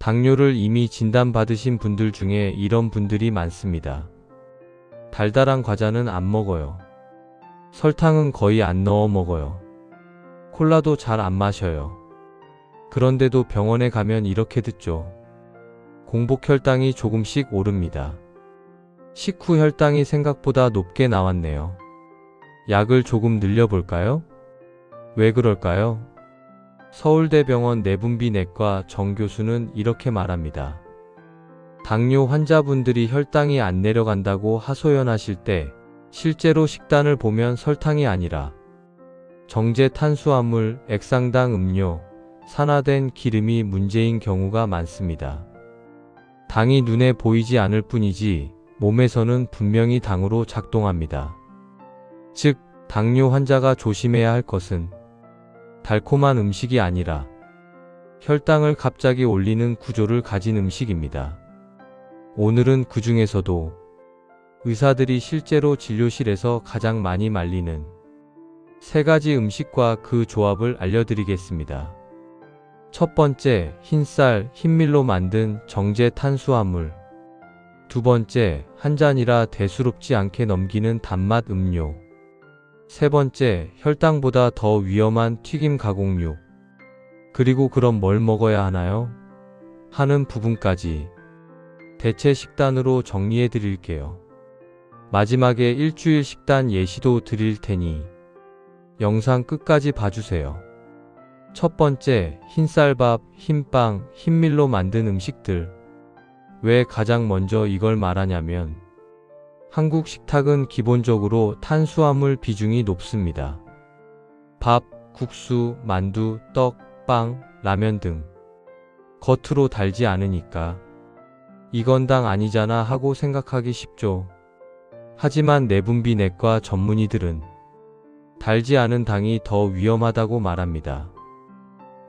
당뇨를 이미 진단받으신 분들 중에 이런 분들이 많습니다. 달달한 과자는 안 먹어요. 설탕은 거의 안 넣어 먹어요. 콜라도 잘 안 마셔요. 그런데도 병원에 가면 이렇게 듣죠. 공복 혈당이 조금씩 오릅니다. 식후 혈당이 생각보다 높게 나왔네요. 약을 조금 늘려볼까요? 왜 그럴까요? 서울대병원 내분비내과 정 교수는 이렇게 말합니다. 당뇨 환자분들이 혈당이 안 내려간다고 하소연하실 때 실제로 식단을 보면 설탕이 아니라 정제 탄수화물, 액상당 음료, 산화된 기름이 문제인 경우가 많습니다. 당이 눈에 보이지 않을 뿐이지 몸에서는 분명히 당으로 작동합니다. 즉, 당뇨 환자가 조심해야 할 것은 달콤한 음식이 아니라 혈당을 갑자기 올리는 구조를 가진 음식입니다. 오늘은 그 중에서도 의사들이 실제로 진료실에서 가장 많이 말리는 세 가지 음식과 그 조합을 알려드리겠습니다. 첫 번째, 흰쌀, 흰밀로 만든 정제 탄수화물. 두 번째, 한 잔이라 대수롭지 않게 넘기는 단맛 음료. 세 번째, 혈당보다 더 위험한 튀김 가공육. 그리고 그럼 뭘 먹어야 하나요? 하는 부분까지 대체 식단으로 정리해 드릴게요. 마지막에 일주일 식단 예시도 드릴 테니 영상 끝까지 봐주세요. 첫 번째, 흰쌀밥, 흰빵, 흰밀로 만든 음식들. 왜 가장 먼저 이걸 말하냐면 한국 식탁은 기본적으로 탄수화물 비중이 높습니다. 밥, 국수, 만두, 떡, 빵, 라면 등. 겉으로 달지 않으니까 이건 당 아니잖아 하고 생각하기 쉽죠. 하지만 내분비 내과 전문의들은 달지 않은 당이 더 위험하다고 말합니다.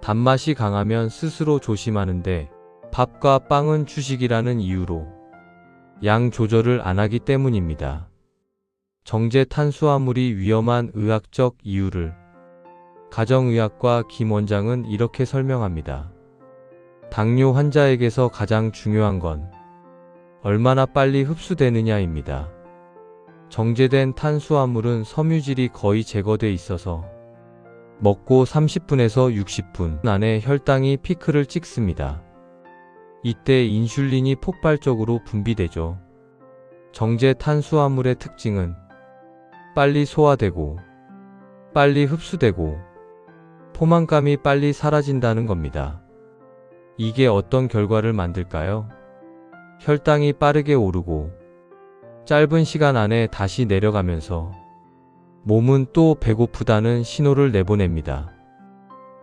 단맛이 강하면 스스로 조심하는데 밥과 빵은 주식이라는 이유로 양 조절을 안 하기 때문입니다. 정제 탄수화물이 위험한 의학적 이유를 가정의학과 김 원장은 이렇게 설명합니다. 당뇨 환자에게서 가장 중요한 건 얼마나 빨리 흡수되느냐입니다. 정제된 탄수화물은 섬유질이 거의 제거돼 있어서 먹고 30분에서 60분 안에 혈당이 피크를 찍습니다. 이때 인슐린이 폭발적으로 분비되죠. 정제 탄수화물의 특징은 빨리 소화되고 빨리 흡수되고 포만감이 빨리 사라진다는 겁니다. 이게 어떤 결과를 만들까요? 혈당이 빠르게 오르고 짧은 시간 안에 다시 내려가면서 몸은 또 배고프다는 신호를 내보냅니다.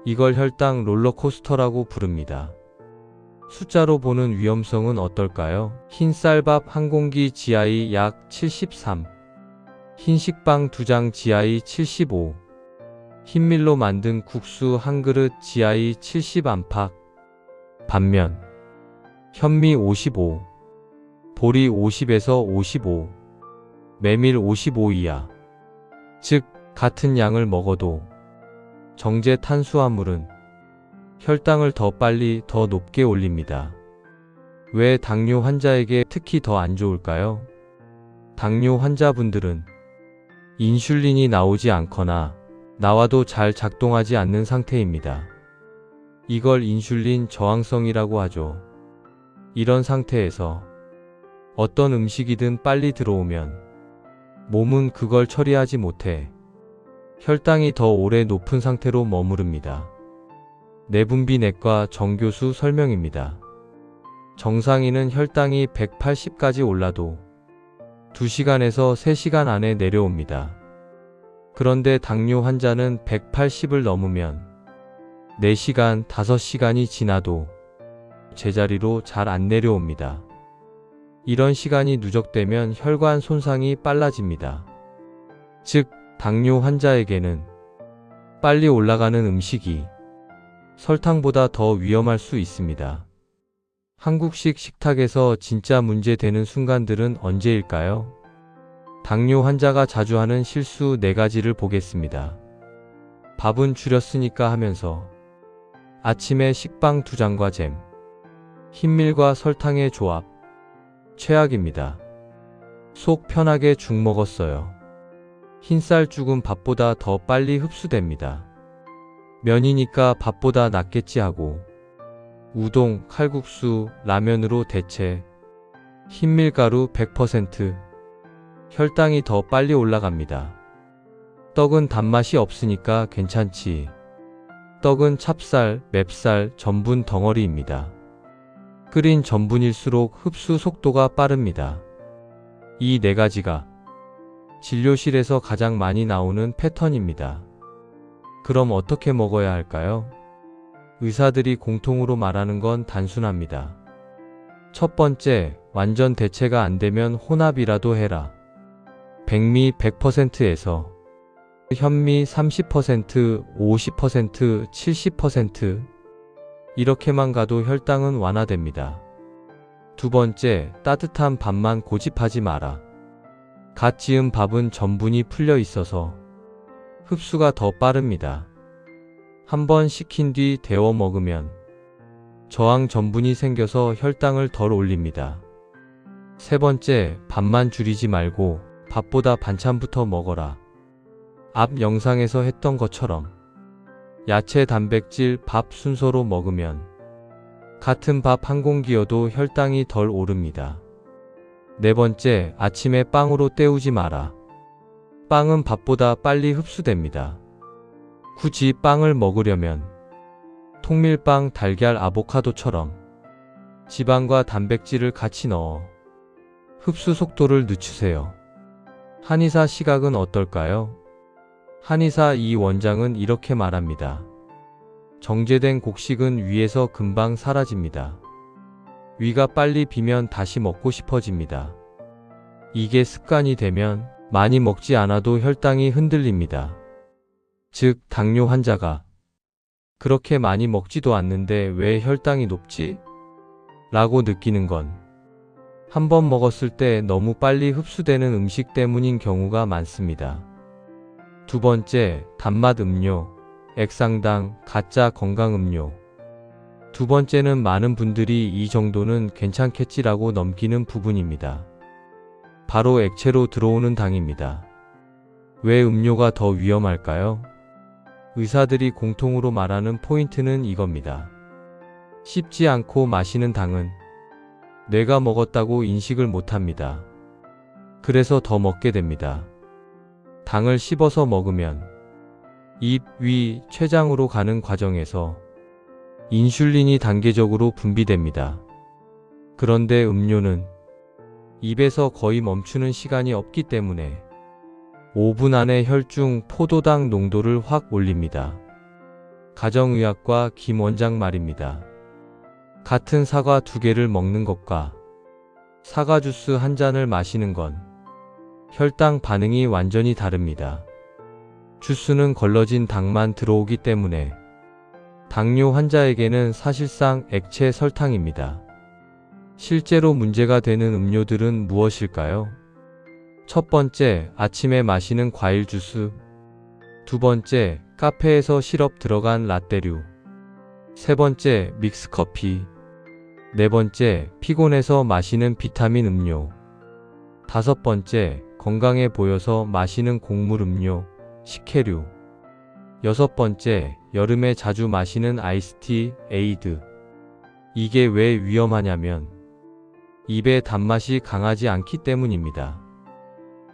이걸 혈당 롤러코스터라고 부릅니다. 숫자로 보는 위험성은 어떨까요? 흰쌀밥 한 공기 GI 약 73, 흰식빵 두 장 GI 75, 흰밀로 만든 국수 한 그릇 GI 70 안팎, 반면 현미 55, 보리 50에서 55, 메밀 55 이하. 즉 같은 양을 먹어도 정제 탄수화물은 혈당을 더 빨리 더 높게 올립니다. 왜 당뇨 환자에게 특히 더 안 좋을까요? 당뇨 환자분들은 인슐린이 나오지 않거나 나와도 잘 작동하지 않는 상태입니다. 이걸 인슐린 저항성이라고 하죠. 이런 상태에서 어떤 음식이든 빨리 들어오면 몸은 그걸 처리하지 못해 혈당이 더 오래 높은 상태로 머무릅니다. 내분비 내과 정교수 설명입니다. 정상인은 혈당이 180까지 올라도 2시간에서 3시간 안에 내려옵니다. 그런데 당뇨 환자는 180을 넘으면 4시간, 5시간이 지나도 제자리로 잘 안 내려옵니다. 이런 시간이 누적되면 혈관 손상이 빨라집니다. 즉, 당뇨 환자에게는 빨리 올라가는 음식이 설탕보다 더 위험할 수 있습니다. 한국식 식탁에서 진짜 문제되는 순간들은 언제일까요? 당뇨 환자가 자주 하는 실수 4가지를 보겠습니다. 밥은 줄였으니까 하면서 아침에 식빵 2장과 잼, 흰밀과 설탕의 조합. 최악입니다. 속 편하게 죽 먹었어요. 흰쌀 죽은 밥보다 더 빨리 흡수됩니다. 면이니까 밥보다 낫겠지 하고 우동, 칼국수, 라면으로 대체 흰밀가루 100% 혈당이 더 빨리 올라갑니다. 떡은 단맛이 없으니까 괜찮지. 떡은 찹쌀, 맵쌀, 전분 덩어리입니다. 끓인 전분일수록 흡수 속도가 빠릅니다. 이 네 가지가 진료실에서 가장 많이 나오는 패턴입니다. 그럼 어떻게 먹어야 할까요? 의사들이 공통으로 말하는 건 단순합니다. 첫 번째, 완전 대체가 안 되면 혼합이라도 해라. 백미 100%에서 현미 30%, 50%, 70% 이렇게만 가도 혈당은 완화됩니다. 두 번째, 따뜻한 밥만 고집하지 마라. 갓 지은 밥은 전분이 풀려 있어서 흡수가 더 빠릅니다. 한번 식힌 뒤 데워 먹으면 저항 전분이 생겨서 혈당을 덜 올립니다. 세 번째, 밥만 줄이지 말고 밥보다 반찬부터 먹어라. 앞 영상에서 했던 것처럼 야채 단백질 밥 순서로 먹으면 같은 밥 한 공기여도 혈당이 덜 오릅니다. 네 번째, 아침에 빵으로 때우지 마라. 빵은 밥보다 빨리 흡수됩니다. 굳이 빵을 먹으려면 통밀빵, 달걀, 아보카도처럼 지방과 단백질을 같이 넣어 흡수 속도를 늦추세요. 한의사 시각은 어떨까요? 한의사 이 원장은 이렇게 말합니다. 정제된 곡식은 위에서 금방 사라집니다. 위가 빨리 비면 다시 먹고 싶어집니다. 이게 습관이 되면 많이 먹지 않아도 혈당이 흔들립니다. 즉, 당뇨 환자가 그렇게 많이 먹지도 않는데 왜 혈당이 높지? 라고 느끼는 건 한 번 먹었을 때 너무 빨리 흡수되는 음식 때문인 경우가 많습니다. 두 번째, 단맛 음료, 액상당, 가짜 건강 음료. 두 번째는 많은 분들이 이 정도는 괜찮겠지라고 넘기는 부분입니다. 바로 액체로 들어오는 당입니다. 왜 음료가 더 위험할까요? 의사들이 공통으로 말하는 포인트는 이겁니다. 씹지 않고 마시는 당은 내가 먹었다고 인식을 못합니다. 그래서 더 먹게 됩니다. 당을 씹어서 먹으면 입, 위, 췌장으로 가는 과정에서 인슐린이 단계적으로 분비됩니다. 그런데 음료는 입에서 거의 멈추는 시간이 없기 때문에 5분 안에 혈중 포도당 농도를 확 올립니다. 가정의학과 김 원장 말입니다. 같은 사과 두 개를 먹는 것과 사과 주스 한 잔을 마시는 건 혈당 반응이 완전히 다릅니다. 주스는 걸러진 당만 들어오기 때문에 당뇨 환자에게는 사실상 액체 설탕입니다. 실제로 문제가 되는 음료들은 무엇일까요? 첫 번째, 아침에 마시는 과일 주스. 두 번째, 카페에서 시럽 들어간 라떼류. 세 번째, 믹스커피. 네 번째, 피곤해서 마시는 비타민 음료. 다섯 번째, 건강해 보여서 마시는 곡물 음료, 식혜류. 여섯 번째, 여름에 자주 마시는 아이스티, 에이드. 이게 왜 위험하냐면 입에 단맛이 강하지 않기 때문입니다.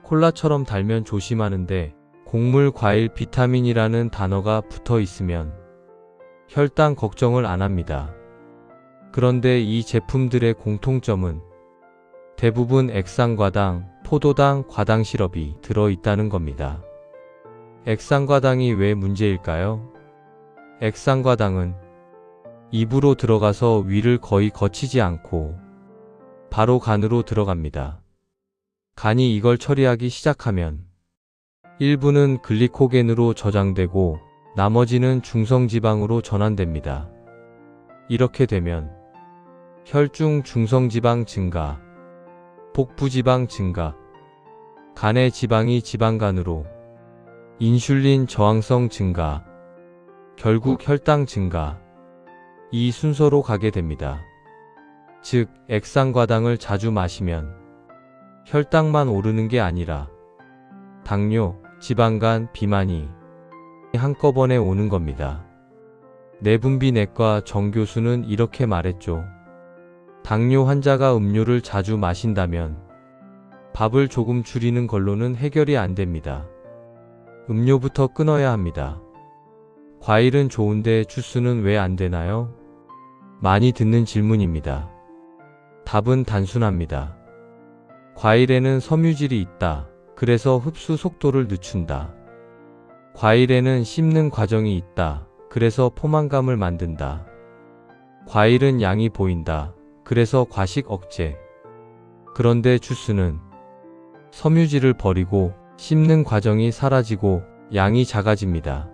콜라처럼 달면 조심하는데 곡물 과일 비타민이라는 단어가 붙어 있으면 혈당 걱정을 안 합니다. 그런데 이 제품들의 공통점은 대부분 액상과당, 포도당, 과당 시럽이 들어있다는 겁니다. 액상과당이 왜 문제일까요? 액상과당은 입으로 들어가서 위를 거의 거치지 않고 바로 간으로 들어갑니다. 간이 이걸 처리하기 시작하면 일부는 글리코겐으로 저장되고 나머지는 중성지방으로 전환됩니다. 이렇게 되면 혈중 중성지방 증가, 복부지방 증가, 간의 지방이 지방간으로 인슐린 저항성 증가, 결국 혈당 증가, 이 순서로 가게 됩니다. 즉 액상과당을 자주 마시면 혈당만 오르는 게 아니라 당뇨, 지방간, 비만이 한꺼번에 오는 겁니다. 내분비내과 정 교수는 이렇게 말했죠. 당뇨 환자가 음료를 자주 마신다면 밥을 조금 줄이는 걸로는 해결이 안 됩니다. 음료부터 끊어야 합니다. 과일은 좋은데 주스는 왜 안 되나요? 많이 듣는 질문입니다. 답은 단순합니다. 과일에는 섬유질이 있다. 그래서 흡수 속도를 늦춘다. 과일에는 씹는 과정이 있다. 그래서 포만감을 만든다. 과일은 양이 보인다. 그래서 과식 억제. 그런데 주스는 섬유질을 버리고 씹는 과정이 사라지고 양이 작아집니다.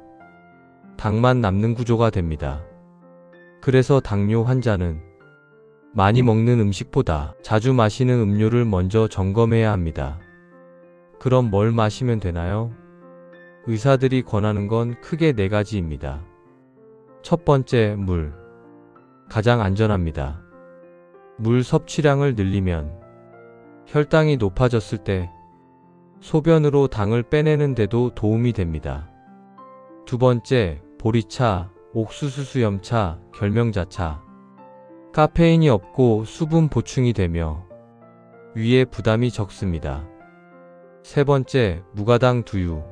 당만 남는 구조가 됩니다. 그래서 당뇨 환자는 많이 먹는 음식보다 자주 마시는 음료를 먼저 점검해야 합니다. 그럼 뭘 마시면 되나요? 의사들이 권하는 건 크게 네 가지입니다. 첫 번째, 물. 가장 안전합니다. 물 섭취량을 늘리면 혈당이 높아졌을 때 소변으로 당을 빼내는 데도 도움이 됩니다. 두 번째, 보리차, 옥수수 수염차, 결명자차. 카페인이 없고 수분 보충이 되며 위에 부담이 적습니다. 세 번째, 무가당 두유.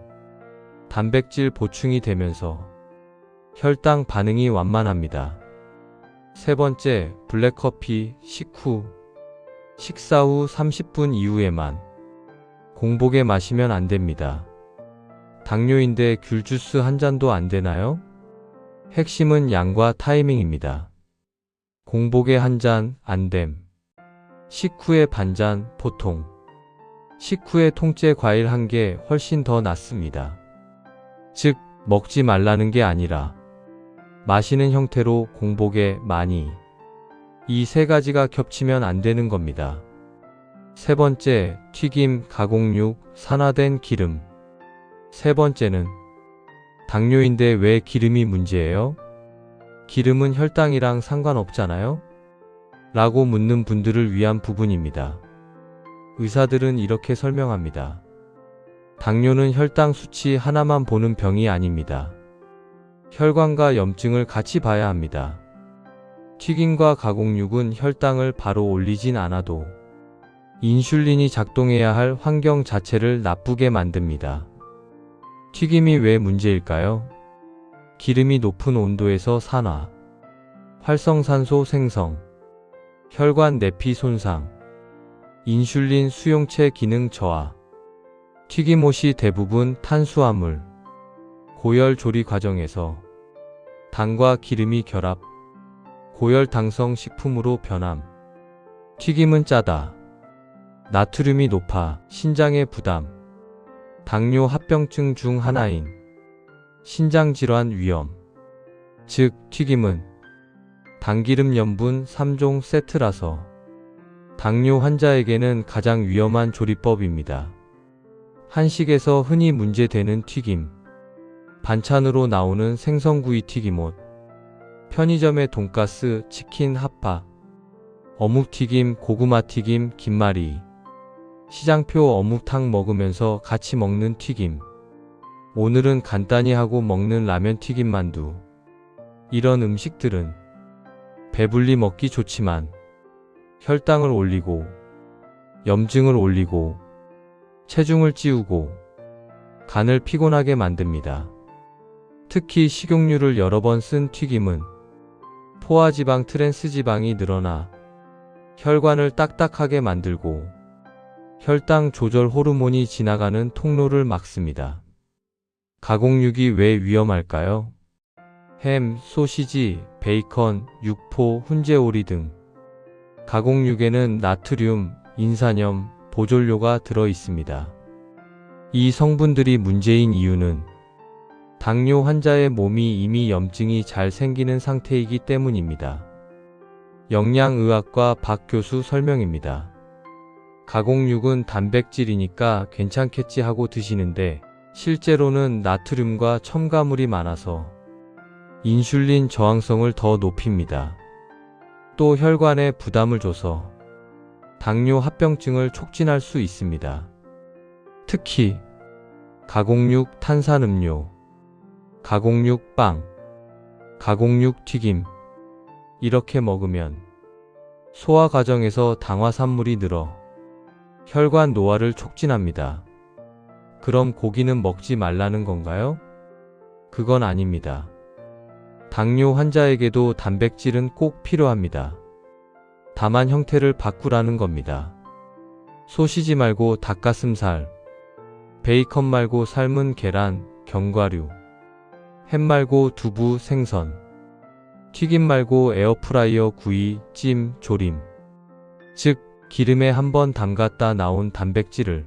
단백질 보충이 되면서 혈당 반응이 완만합니다. 세 번째, 블랙커피 식후. 식사 후 30분 이후에만 공복에 마시면 안 됩니다. 당뇨인데 귤 주스 한 잔도 안 되나요? 핵심은 양과 타이밍입니다. 공복에 한 잔, 안됨. 식후에 반잔, 보통. 식후에 통째 과일 한 개 훨씬 더 낫습니다. 즉, 먹지 말라는 게 아니라 마시는 형태로 공복에 많이. 이 세 가지가 겹치면 안 되는 겁니다. 세 번째, 튀김, 가공육, 산화된 기름. 세 번째는 당뇨인데 왜 기름이 문제예요? 기름은 혈당이랑 상관없잖아요? 라고 묻는 분들을 위한 부분입니다. 의사들은 이렇게 설명합니다. 당뇨는 혈당 수치 하나만 보는 병이 아닙니다. 혈관과 염증을 같이 봐야 합니다. 튀김과 가공육은 혈당을 바로 올리진 않아도 인슐린이 작동해야 할 환경 자체를 나쁘게 만듭니다. 튀김이 왜 문제일까요? 기름이 높은 온도에서 산화, 활성산소 생성, 혈관 내피 손상, 인슐린 수용체 기능 저하, 튀김옷이 대부분 탄수화물, 고열 조리 과정에서 당과 기름이 결합, 고열당성 식품으로 변함, 튀김은 짜다, 나트륨이 높아 신장의 부담, 당뇨 합병증 중 하나인 신장질환 위험, 즉 튀김은 당기름 염분 3종 세트라서 당뇨 환자에게는 가장 위험한 조리법입니다. 한식에서 흔히 문제되는 튀김, 반찬으로 나오는 생선구이 튀김옷, 편의점의 돈가스, 치킨, 핫바, 어묵튀김, 고구마튀김, 김말이, 시장표 어묵탕 먹으면서 같이 먹는 튀김. 오늘은 간단히 하고 먹는 라면 튀김 만두. 이런 음식들은 배불리 먹기 좋지만 혈당을 올리고 염증을 올리고 체중을 찌우고 간을 피곤하게 만듭니다. 특히 식용유를 여러 번 쓴 튀김은 포화지방 트랜스지방이 늘어나 혈관을 딱딱하게 만들고 혈당 조절 호르몬이 지나가는 통로를 막습니다. 가공육이 왜 위험할까요? 햄, 소시지, 베이컨, 육포, 훈제오리 등 가공육에는 나트륨, 인산염, 보존료가 들어 있습니다. 이 성분들이 문제인 이유는 당뇨 환자의 몸이 이미 염증이 잘 생기는 상태이기 때문입니다. 영양의학과 박 교수 설명입니다. 가공육은 단백질이니까 괜찮겠지 하고 드시는데 실제로는 나트륨과 첨가물이 많아서 인슐린 저항성을 더 높입니다. 또 혈관에 부담을 줘서 당뇨 합병증을 촉진할 수 있습니다. 특히 가공육 탄산음료, 가공육 빵, 가공육 튀김 이렇게 먹으면 소화 과정에서 당화산물이 늘어 혈관 노화를 촉진합니다. 그럼 고기는 먹지 말라는 건가요? 그건 아닙니다. 당뇨 환자에게도 단백질은 꼭 필요합니다. 다만 형태를 바꾸라는 겁니다. 소시지 말고 닭가슴살, 베이컨 말고 삶은 계란, 견과류, 햄 말고 두부, 생선, 튀김 말고 에어프라이어 구이, 찜, 조림. 즉, 기름에 한번 담갔다 나온 단백질을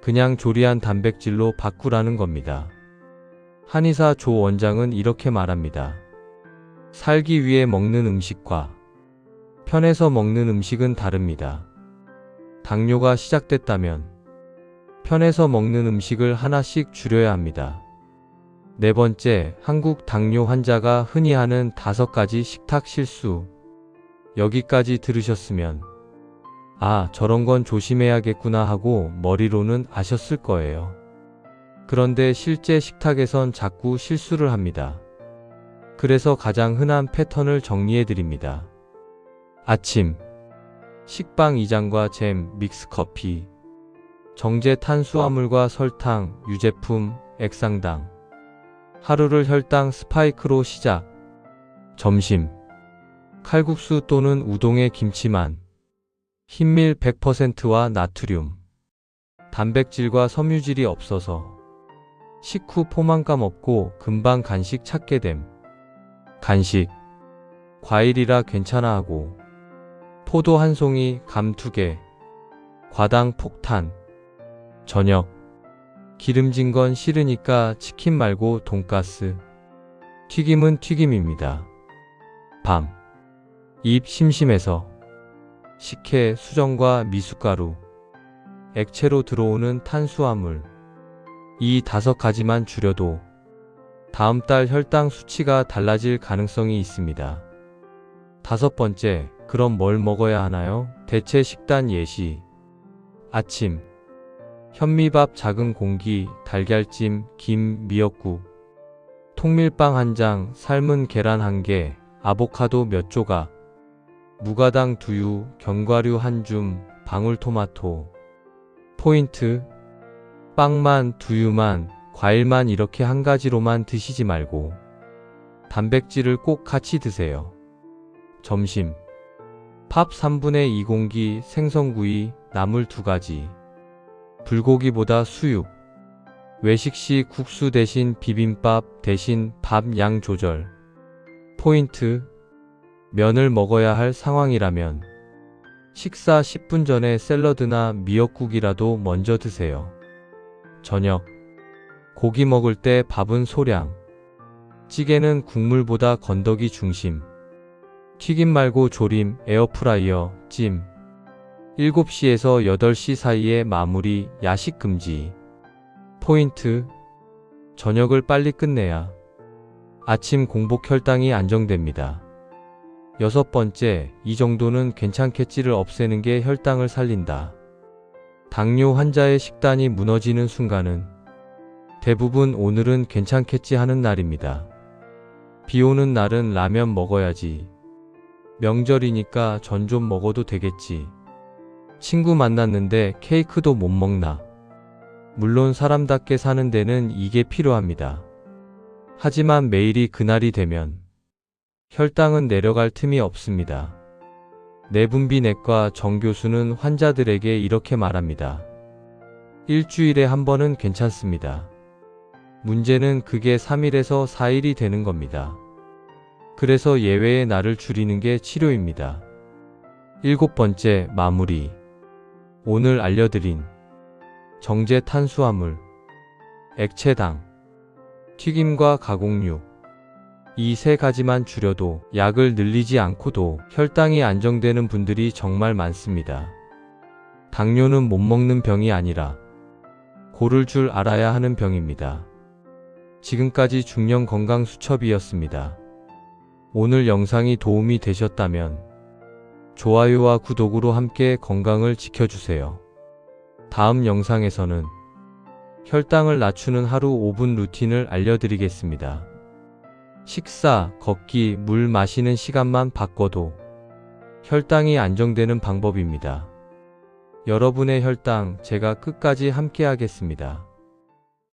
그냥 조리한 단백질로 바꾸라는 겁니다. 한의사 조 원장은 이렇게 말합니다. 살기 위해 먹는 음식과 편해서 먹는 음식은 다릅니다. 당뇨가 시작됐다면 편해서 먹는 음식을 하나씩 줄여야 합니다. 네 번째, 한국 당뇨 환자가 흔히 하는 다섯 가지 식탁 실수. 여기까지 들으셨으면, 아, 저런 건 조심해야겠구나 하고 머리로는 아셨을 거예요. 그런데 실제 식탁에선 자꾸 실수를 합니다. 그래서 가장 흔한 패턴을 정리해 드립니다. 아침, 식빵 2장과 잼, 믹스커피, 정제 탄수화물과 설탕, 유제품, 액상당. 하루를 혈당 스파이크로 시작. 점심. 칼국수 또는 우동에 김치만. 흰밀 100%와 나트륨. 단백질과 섬유질이 없어서. 식후 포만감 없고 금방 간식 찾게 됨. 간식. 과일이라 괜찮아 하고. 포도 한 송이, 감 두 개. 과당 폭탄. 저녁. 기름진 건 싫으니까 치킨 말고 돈가스. 튀김은 튀김입니다. 밤. 입 심심해서. 식혜, 수정과 미숫가루. 액체로 들어오는 탄수화물. 이 다섯 가지만 줄여도 다음 달 혈당 수치가 달라질 가능성이 있습니다. 다섯 번째, 그럼 뭘 먹어야 하나요? 대체 식단 예시. 아침. 현미밥 작은 공기, 달걀찜, 김, 미역국. 통밀빵 한 장, 삶은 계란 한 개, 아보카도 몇 조각. 무가당 두유, 견과류 한 줌, 방울토마토. 포인트. 빵만, 두유만, 과일만 이렇게 한 가지로만 드시지 말고 단백질을 꼭 같이 드세요. 점심. 팝 3분의 2 공기, 생선구이, 나물 두 가지. 불고기보다 수육. 외식 시 국수 대신 비빔밥 대신 밥 양 조절. 포인트. 면을 먹어야 할 상황이라면 식사 10분 전에 샐러드나 미역국이라도 먼저 드세요. 저녁. 고기 먹을 때 밥은 소량. 찌개는 국물보다 건더기 중심. 튀김 말고 조림, 에어프라이어, 찜. 7시에서 8시 사이에 마무리, 야식 금지. 포인트. 저녁을 빨리 끝내야 아침 공복 혈당이 안정됩니다. 여섯 번째, 이 정도는 괜찮겠지를 없애는 게 혈당을 살린다. 당뇨 환자의 식단이 무너지는 순간은 대부분 오늘은 괜찮겠지 하는 날입니다. 비 오는 날은 라면 먹어야지. 명절이니까 전 좀 먹어도 되겠지. 친구 만났는데 케이크도 못 먹나. 물론 사람답게 사는 데는 이게 필요합니다. 하지만 매일이 그날이 되면 혈당은 내려갈 틈이 없습니다. 내분비 내과 정 교수는 환자들에게 이렇게 말합니다. 일주일에 한 번은 괜찮습니다. 문제는 그게 3일에서 4일이 되는 겁니다. 그래서 예외의 날을 줄이는 게 치료입니다. 일곱 번째, 마무리. 오늘 알려드린 정제 탄수화물, 액체당, 튀김과 가공육, 이 세 가지만 줄여도 약을 늘리지 않고도 혈당이 안정되는 분들이 정말 많습니다. 당뇨는 못 먹는 병이 아니라 고를 줄 알아야 하는 병입니다. 지금까지 중년 건강 수첩이었습니다. 오늘 영상이 도움이 되셨다면 좋아요와 구독으로 함께 건강을 지켜주세요. 다음 영상에서는 혈당을 낮추는 하루 5분 루틴을 알려드리겠습니다. 식사, 걷기, 물 마시는 시간만 바꿔도 혈당이 안정되는 방법입니다. 여러분의 혈당 제가 끝까지 함께 하겠습니다.